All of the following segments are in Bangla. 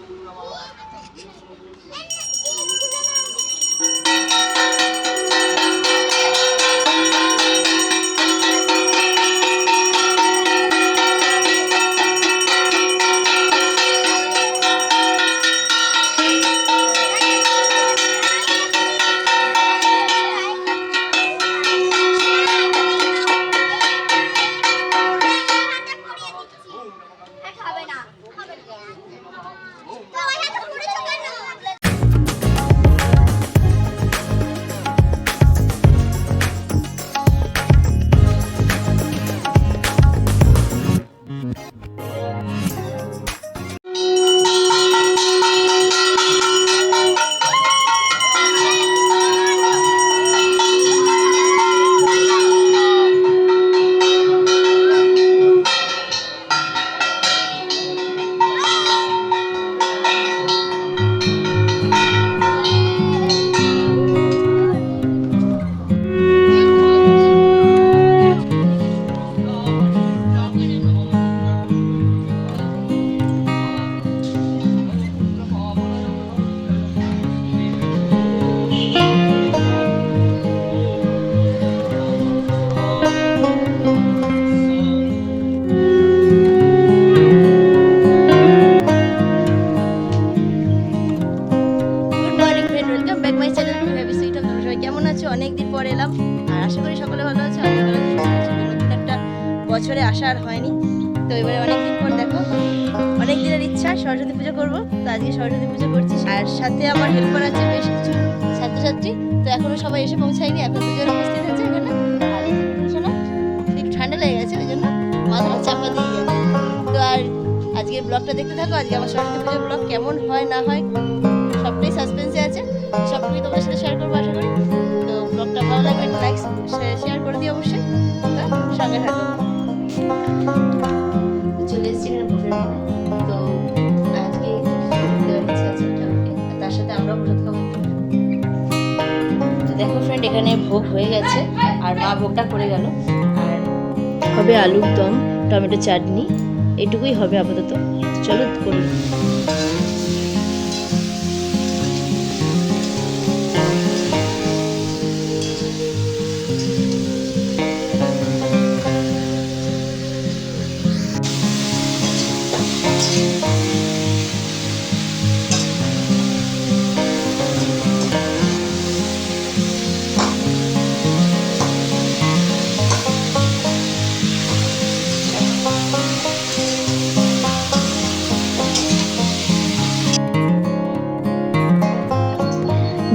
Oh, my God. বছরে আসা আর হয়নি। তো এবারে অনেক দিন পর দেখো। অনেক দিনের ইচ্ছা, সরস্বতী পুজো করব। তো আজকে সরস্বতী পুজো করছি। আর সাথে আমার হেল্পার আছে বেশ কিছু ছাত্রছাত্রী। তো এখনও সবাই এসে পৌঁছায়নি। এখন দুজন উপস্থিত আছে এখানে। শোনো ঠান্ডা লেগে গেছে, ওই জন্য মাথাটা চাপা দিয়ে গেছে। তো আর আজকের ব্লগটা দেখতে থাকো। আজকে আমার সরস্বতী পুজোর ব্লগ কেমন হয়, না হয়, সবটাই সাসপেন্সে আছে। সবটুকুই তোমাদের সাথে শেয়ার করব, আশা করি। তো ব্লগটা ভালো লাগবে লাইক শেয়ার করে দিও অবশ্যই। সঙ্গে থাকো। তো আজকে তার সাথে তো দেখো ফ্রেন্ড এখানে ভোগ হয়ে গেছে। আর মা ভোগটা করে গেল। আর হবে আলুর দম, টমেটো চাটনি। এটুকুই হবে আপাতত। চলো, করি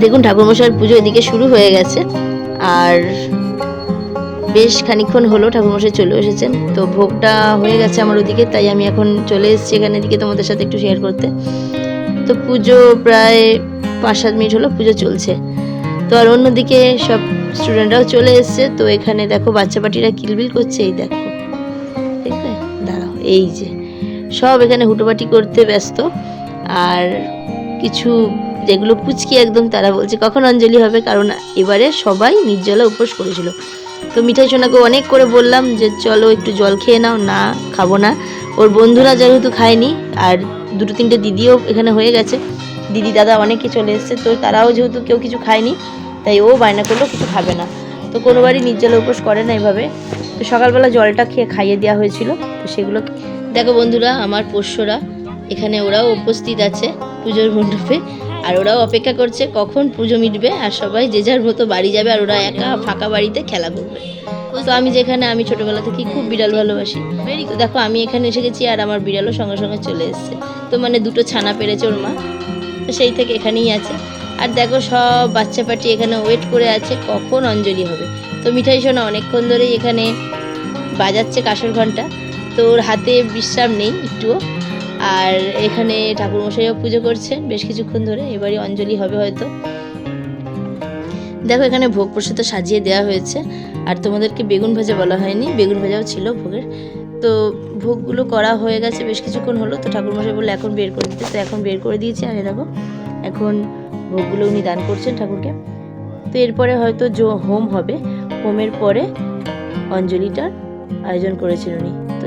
দেখুন, ঠাকুরমশাইয়ের পুজো এদিকে শুরু হয়ে গেছে। আর বেশ খানিকক্ষণ হলো ঠাকুরমশাই চলে এসেছেন। তো ভোগটা হয়ে গেছে আমার ওদিকে, তাই আমি এখন চলে এসেছি এখানে এদিকে তোমাদের সাথে একটু শেয়ার করতে। তো পুজো প্রায় পাঁচ সাত মিনিট হলো পুজো চলছে। তো আর অন্যদিকে সব স্টুডেন্টরাও চলে এসছে। তো এখানে দেখো বাচ্চা পাটিরা কিলবিল করছে, এই দেখো। দেখবে দাঁড়াও, এই যে। সব এখানে হুটোপাটি করতে ব্যস্ত। আর কিছু যেগুলো পুচকি একদম, তারা বলছে, কখন অঞ্জলি হবে? কারণ এবারে সবাই নির্জলা উপোস করেছিল। তো মিঠাই সোনাকে অনেক করে বললাম যে, চলো একটু জল খেয়ে নাও, না খাব না। ওর বন্ধুরা যেহেতু খায়নি, আর দুটো তিনটে দিদিও এখানে হয়ে গেছে, দিদি দাদা অনেকে চলে এসছে, তো তারাও যেহেতু কেউ কিছু খায়নি, তাই ও বায়না করল, কিছু খাবে না। তো কোনোবারই নির্জলা উপোস করে না এভাবে। তো সকালবেলা জলটা খেয়ে খাইয়ে দেওয়া হয়েছিল, তো সেগুলো দেখো বন্ধুরা, আমার পোষ্যরা, এখানে ওরাও উপস্থিত আছে পুজোর মণ্ডপে। আর ওরাও অপেক্ষা করছে কখন পুজো মিটবে আর সবাই যে যার মতো বাড়ি যাবে আর ওরা একা ফাঁকা বাড়িতে খেলা করবে। তো আমি যেখানে, আমি ছোটবেলা থেকে খুব বিড়াল ভালোবাসি। তো দেখো, আমি এখানে এসে গেছি আর আমার বিড়ালও সঙ্গে সঙ্গে চলে এসছে। তো মানে দুটো ছানা পেরেছে ওর মা। তো সেই থেকে এখানেই আছে। আর দেখো, সব বাচ্চা পাটি এখানে ওয়েট করে আছে কখন অঞ্জলি হবে। তো মিঠাই সোনা অনেকক্ষণ ধরেই এখানে বাজাচ্ছে কাসর ঘণ্টা। তো ওর হাতে বিশ্রাম নেই, একটুও। আর এখানে ঠাকুরমশাইও পুজো করছেন, বেশ কিছুক্ষণ ধরে, এবারই অঞ্জলি হবে হয়তো। দেখো, এখানে ভোগ প্রসাদ সাজিয়ে দেওয়া হয়েছে, আর তোমাদেরকে বেগুন ভাজা বলা হয়নি, বেগুন ভাজাও ছিল ভোগের। তো ভোগগুলো করা হয়ে গেছে, বেশ কিছুক্ষণ হলো, তো ঠাকুরমশাই বলল, এখন বের করে দিতে। তো এখন বের করে দিয়েছি, আর দেখো, এখন ভোগগুলো উনি দান করছেন ঠাকুরকে। তো এরপরে হয়তো জো, হোম হবে। হোমের পরে অঞ্জলিটার আয়োজন করেছিল উনি। তো,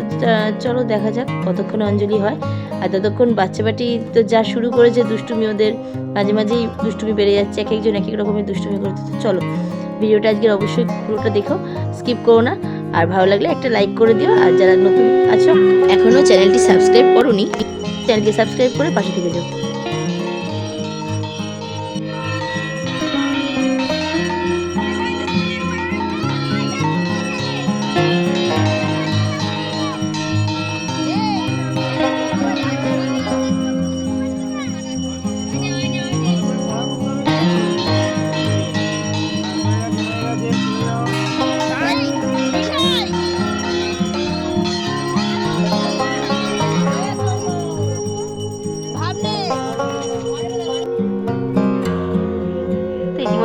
চলো দেখা যাক কতক্ষণ অঞ্জলি হয়। আর ততক্ষণ বাচ্চা বাটি তো যা শুরু করেছে দুষ্টুমি ওদের, মাঝে মাঝেই দুষ্টুমি বেড়ে যাচ্ছে, এক একজন এক এক রকমের দুষ্টুমি করতে তো চলো, ভিডিওটা আজকের অবশ্যই পুরোটা দেখো স্কিপ করো না। আর ভালো লাগলে একটা লাইক করে দিও। আর যারা নতুন আছো এখনও চ্যানেলটি সাবস্ক্রাইব করো নি চ্যানেলটি সাবস্ক্রাইব করে পাশে থেকে যাও।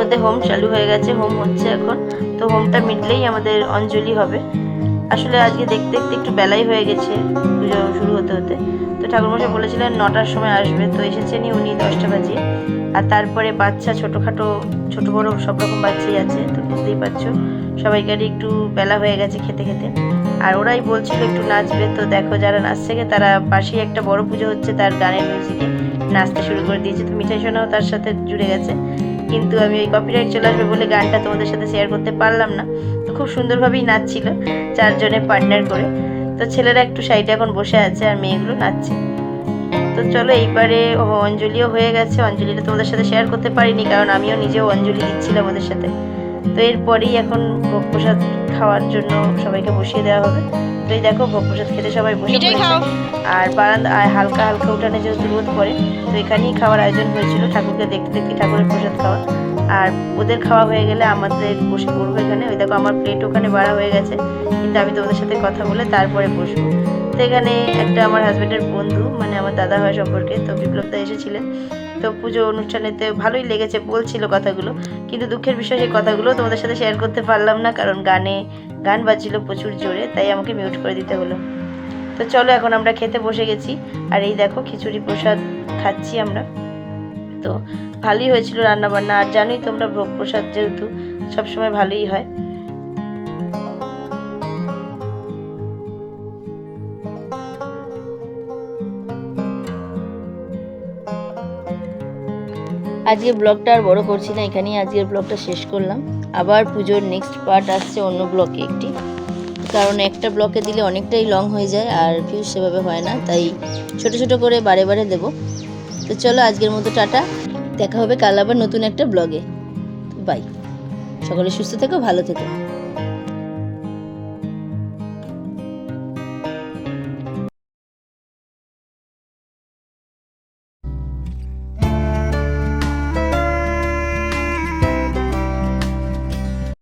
তো ইতিমধ্যে হোম চালু হয়ে গেছে, হোম হচ্ছে এখন। তো হোমটা মিটলেই আমাদের অঞ্জলি হবে। আসলে আজকে দেখতে দেখতে একটু বেলাই হয়ে গেছে, পুজো শুরু হতে হতে। তো ঠাকুরমশাই বলেছিলেন নটার সময় আসবে, তো এসেছেনই উনি দশটা বাজে আর তারপরে বাচ্চা ছোটোখাটো, ছোটো বড়ো সব রকম বাচ্চাই আছে, তো বুঝতেই পারছ। সবাইকারই একটু বেলা হয়ে গেছে খেতে খেতে। আর ওরাই বলছিল একটু নাচবে, তো দেখো যারা নাচছে তারা পাশেই একটা বড় পুজো হচ্ছে, তার গানের মিউজিকে নাচতে শুরু করে দিয়েছে। তো মিঠাই সোনাও তার সাথে জুড়ে গেছে। কিন্তু আমি ওই কপিরাইট চলে আসবে বলে গানটা তোমাদের সাথে শেয়ার করতে পারলাম না। তো খুব সুন্দরভাবেই নাচছিল চারজনে পার্টনার করে। তো ছেলেরা একটু সাইডে এখন বসে আছে আর মেয়েগুলো নাচছে। তো চলো এইবারে অঞ্জলিও হয়ে গেছে। অঞ্জলিটা তোমাদের সাথে শেয়ার করতে পারিনি কারণ আমিও নিজেও অঞ্জলি দিচ্ছিলাম ওদের সাথে। তো এরপরেই এখন ভোগ প্রসাদ খাওয়ার জন্য সবাইকে বসিয়ে দেওয়া হবে। তো এই দেখো ভোগ প্রসাদ খেতে সবাই বসে আর বারান্দা আর হালকা হালকা উঠানে যেহেতু রোদ পড়ে তো এখানেই খাওয়ার আয়োজন হয়েছিল ঠাকুরকে দেখতে দেখতে ঠাকুরের প্রসাদ খাওয়া। আর ওদের খাওয়া হয়ে গেলে আমাদের বসে পড়ব এখানে। ওই দেখো আমার প্লেট ওখানে বাড়া হয়ে গেছে কিন্তু আমি তোমাদের সাথে কথা বলে তারপরে বসবো। তো এখানে একটা আমার হাজব্যান্ডের বন্ধু মানে আমার দাদা হয় সম্পর্কে তো বিপ্লবদা এসেছিলেন। তো পুজো অনুষ্ঠানেতে ভালোই লেগেছে, বলছিল কথাগুলো। কিন্তু দুঃখের বিষয়, সেই কথাগুলো তোমাদের সাথে শেয়ার করতে পারলাম না, কারণ গানে, গান বাজছিল প্রচুর জোরে, তাই আমাকে মিউট করে দিতে হলো। তো চলো, এখন আমরা খেতে বসে গেছি। আর এই দেখো, খিচুড়ি প্রসাদ খাচ্ছি আমরা। তো ভালোই হয়েছিল রান্না বান্না আর জানোই তোমরা ভোগ প্রসাদ যেহেতু সবসময় ভালোই হয়। আজকে ব্লগটা আর বড় করছি না, এখানেই আজকের ব্লগটা শেষ করলাম। আবার পুজোর নেক্সট পার্ট আসছে অন্য ব্লকে একটি। কারণ একটা ব্লকে দিলে অনেকটাই লং হয়ে যায়, আর ভিউজ সেভাবে হয় না, তাই ছোট ছোট করে বারে বারে দেবো। তো চলো আজকের মতো টাটা, দেখা হবে কাল আবার নতুন একটা ব্লগে বাই সকলে সুস্থ থেকো, ভালো থেকো।